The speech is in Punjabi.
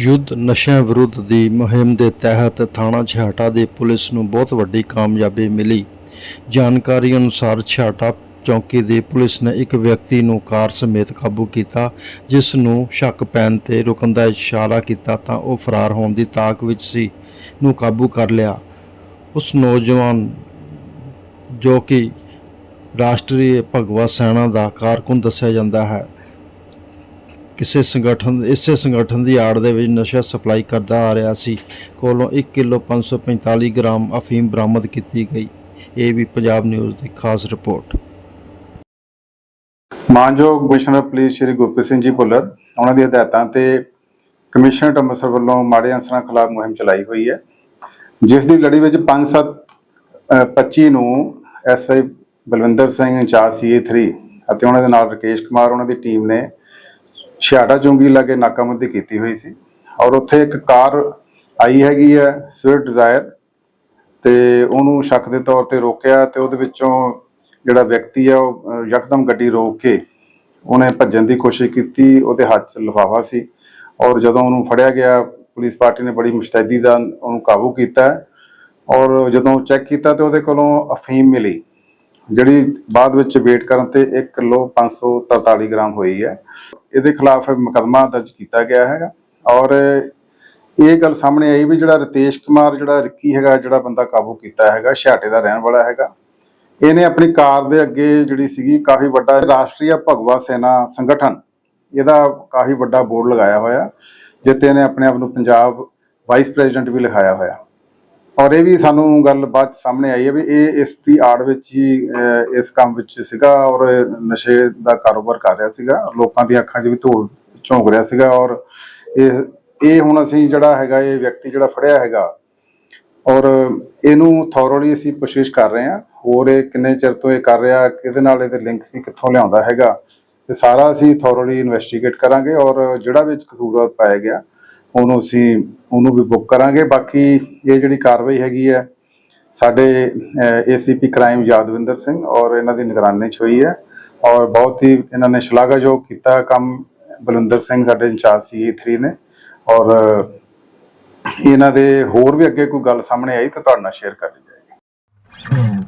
ਯੁੱਧ ਨਸ਼ਿਆਂ ਵਿਰੁੱਧ ਦੀ ਮੁਹਿੰਮ ਦੇ ਤਹਿਤ ਥਾਣਾ ਛਾਟਾ ਦੇ ਪੁਲਿਸ ਨੂੰ ਬਹੁਤ ਵੱਡੀ ਕਾਮਯਾਬੀ ਮਿਲੀ। ਜਾਣਕਾਰੀ ਅਨੁਸਾਰ ਛਾਟਾ ਚੌਕੀ ਦੀ ਪੁਲਿਸ ਨੇ ਇੱਕ ਵਿਅਕਤੀ ਨੂੰ ਕਾਰ ਸਮੇਤ ਕਾਬੂ ਕੀਤਾ, ਜਿਸ ਨੂੰ ਸ਼ੱਕ ਪੈਣ ਤੇ ਰੁਕਣ ਦਾ ਇਸ਼ਾਰਾ ਕੀਤਾ ਤਾਂ ਉਹ ਫਰਾਰ ਹੋਣ ਦੀ ਤਾਕ ਵਿੱਚ ਸੀ, ਨੂੰ ਕਾਬੂ ਕਰ ਲਿਆ। ਉਸ ਨੌਜਵਾਨ ਜੋ ਕਿ ਰਾਸ਼ਟਰੀ ਭਗਵਾ ਸੈਨਾ ਦਾ ਕਾਰਕੁਨ ਦੱਸਿਆ ਜਾਂਦਾ ਹੈ। ਕਿਸੇ ਸੰਗਠਨ, ਇਸੇ ਸੰਗਠਨ ਦੀ ਆੜ ਦੇ ਵਿੱਚ ਨਸ਼ਾ ਸਪਲਾਈ ਕਰਦਾ ਆ ਰਿਹਾ ਸੀ। ਕੋਲੋਂ 1 ਕਿਲੋ 545 ਗ੍ਰਾਮ ਅਫੀਮ ਬਰਾਮਦ ਕੀਤੀ ਗਈ। ਇਹ ਵੀ ਪੰਜਾਬ ਨਿਊਜ਼ ਦੀ ਖਾਸ ਰਿਪੋਰਟ। ਮਾਨਯੋਗ ਕਮਿਸ਼ਨਰ ਪੁਲਿਸ ਸ਼੍ਰੀ ਗੁਰਪ੍ਰੀਤ ਸਿੰਘ ਜੀ ਭੁੱਲਰ, ਉਹਨਾਂ ਦੀ ਹਦਾਇਤਾਂ ਤੇ ਕਮਿਸ਼ਨਰ ਅੰਮ੍ਰਿਤਸਰ ਵੱਲੋਂ ਮਾੜੇ ਅਨਸਰਾਂ ਖਿਲਾਫ ਮੁਹਿੰਮ ਚਲਾਈ ਹੋਈ ਹੈ, ਜਿਸ ਦੀ ਲੜੀ ਵਿੱਚ 5-7-25 ਨੂੰ ਐਸਆਈ ਬਲਵਿੰਦਰ ਸਿੰਘ ਇੰਚਾਰਜ ਸੀਏ3 ਅਤੇ ਉਹਨਾਂ ਦੇ ਨਾਲ ਰਕੇਸ਼ ਕੁਮਾਰ, ਉਹਨਾਂ ਦੀ ਟੀਮ ਨੇ ਛਿਆੜਾ ਚੁੰਗੀ ਲਾਗੇ ਨਾਕਾਬੰਦੀ ਕੀਤੀ ਹੋਈ ਸੀ ਔਰ ਉੱਥੇ ਇੱਕ ਕਾਰ ਆਈ ਹੈਗੀ ਹੈ ਸਵਿਫਟ ਡਿਜ਼ਾਇਰ ਤੇ ਉਹਨੂੰ ਸ਼ੱਕ ਦੇ ਤੌਰ ਤੇ ਰੋਕਿਆ ਤੇ ਉਹਦੇ ਵਿੱਚੋਂ ਜਿਹੜਾ ਵਿਅਕਤੀ ਆ ਉਹ ਯਕਦਮ ਗੱਡੀ ਰੋਕ ਕੇ ਉਹਨੇ ਭੱਜਣ ਦੀ ਕੋਸ਼ਿਸ਼ ਕੀਤੀ, ਉਹਦੇ ਹੱਥ 'ਚ ਲਿਫਾਫਾ ਸੀ ਔਰ ਜਦੋਂ ਉਹਨੂੰ ਫੜਿਆ ਗਿਆ, ਪੁਲਿਸ ਪਾਰਟੀ ਨੇ ਬੜੀ ਮੁਸਤੈਦੀ ਦਾ ਉਹਨੂੰ ਕਾਬੂ ਕੀਤਾ ਔਰ ਜਦੋਂ ਚੈੱਕ ਕੀਤਾ ਤੇ ਉਹਦੇ ਕੋਲੋਂ ਅਫੀਮ ਮਿਲੀ। ਜਿਹੜੀ ਬਾਅਦ ਵਿੱਚ ਵੇਟ ਕਰਨ ਤੇ 1 ਕਿਲੋ 543 ਗ੍ਰਾਮ ਹੋਈ ਹੈ। ਇਹਦੇ ਖਿਲਾਫ ਮੁਕੱਦਮਾ ਦਰਜ ਕੀਤਾ ਗਿਆ ਹੈਗਾ। ਔਰ ਇਹ ਗੱਲ ਸਾਹਮਣੇ ਆਈ ਵੀ ਜਿਹੜਾ ਰਤੇਸ਼ ਕੁਮਾਰ, ਜਿਹੜਾ ਰਿੱਕੀ ਹੈਗਾ, ਜਿਹੜਾ ਬੰਦਾ ਕਾਬੂ ਕੀਤਾ ਹੈਗਾ, ਛਾਟੇ ਦਾ ਰਹਿਣ ਵਾਲਾ ਹੈਗਾ। ਇਹਨੇ ਆਪਣੀ ਕਾਰ ਦੇ ਅੱਗੇ ਜਿਹੜੀ ਸੀਗੀ, ਕਾਫੀ ਵੱਡਾ ਰਾਸ਼ਟਰੀ ਭਗਵਾ ਸੈਨਾ ਸੰਗਠਨ, ਇਹਦਾ ਕਾਫੀ ਵੱਡਾ ਬੋਰਡ ਲਗਾਇਆ ਹੋਇਆ ਜਿੱਤੇ ਇਹਨੇ ਆਪਣੇ ਆਪ ਨੂੰ ਪੰਜਾਬ ਵਾਈਸ ਪ੍ਰੈਜ਼ੀਡੈਂਟ ਵੀ ਲਿਖਾਇਆ ਹੋਇਆ। ਔਰ ਇਹ ਵੀ ਸਾਨੂੰ ਗੱਲ ਬਾਅਦ 'ਚ ਸਾਹਮਣੇ ਆਈ ਹੈ ਵੀ ਇਹ ਇਸ ਦੀ ਆੜ ਵਿੱਚ ਹੀ ਇਸ ਕੰਮ ਵਿੱਚ ਸੀਗਾ ਔਰ ਨਸ਼ੇ ਦਾ ਕਾਰੋਬਾਰ ਕਰ ਰਿਹਾ ਸੀਗਾ, ਲੋਕਾਂ ਦੀਆਂ ਅੱਖਾਂ 'ਚ ਵੀ ਧੂੜ ਝੋਂਕ ਰਿਹਾ ਸੀਗਾ ਔਰ ਇਹ ਇਹ ਹੁਣ ਅਸੀਂ ਜਿਹੜਾ ਹੈਗਾ, ਇਹ ਵਿਅਕਤੀ ਜਿਹੜਾ ਫੜਿਆ ਹੈਗਾ ਔਰ ਇਹਨੂੰ ਥੋਰਲੀ ਅਸੀਂ ਕੋਸ਼ਿਸ਼ ਕਰ ਰਹੇ ਹਾਂ, ਹੋਰ ਇਹ ਕਿੰਨੇ ਚਿਰ ਤੋਂ ਇਹ ਕਰ ਰਿਹਾ, ਕਿਹਦੇ ਨਾਲ ਇਹਦੇ ਲਿੰਕ ਸੀ, ਕਿੱਥੋਂ ਲਿਆਉਂਦਾ ਹੈਗਾ ਤੇ ਸਾਰਾ ਅਸੀਂ ਥੋਰਲੀ ਇਨਵੈਸਟੀਗੇਟ ਕਰਾਂਗੇ ਔਰ ਜਿਹੜਾ ਵਿੱਚ ਕਸੂਰਵਾਰ ਪਾਇਆ ਗਿਆ ਉਹਨੂੰ ਅਸੀਂ ਉਹਨੂੰ ਵੀ ਬੁੱਕ ਕਰਾਂਗੇ। ਬਾਕੀ ਇਹ ਜਿਹੜੀ ਕਾਰਵਾਈ ਹੈਗੀ ਹੈ, ਸਾਡੇ ਏਸੀਪੀ ਕ੍ਰਾਈਮ ਯਾਦਵਿੰਦਰ ਸਿੰਘ ਔਰ ਇਹਨਾਂ ਦੀ ਨਿਗਰਾਨੀ 'ਚ ਹੋਈ ਹੈ ਔਰ ਬਹੁਤ ਹੀ ਇਹਨਾਂ ਨੇ ਸ਼ਲਾਘਾਯੋਗ ਕੀਤਾ ਕੰਮ। ਬਲਵਿੰਦਰ ਸਿੰਘ ਸਾਡੇ ਇੰਚਾਰਜ ਸੀ 3 ਨੇ ਔਰ ਇਹਨਾਂ ਦੇ ਹੋਰ ਵੀ ਅੱਗੇ ਕੋਈ ਗੱਲ ਸਾਹਮਣੇ ਆਈ ਤਾਂ ਤੁਹਾਡੇ ਨਾਲ ਸ਼ੇਅਰ ਕਰ ਲਈ ਜਾਏਗੀ।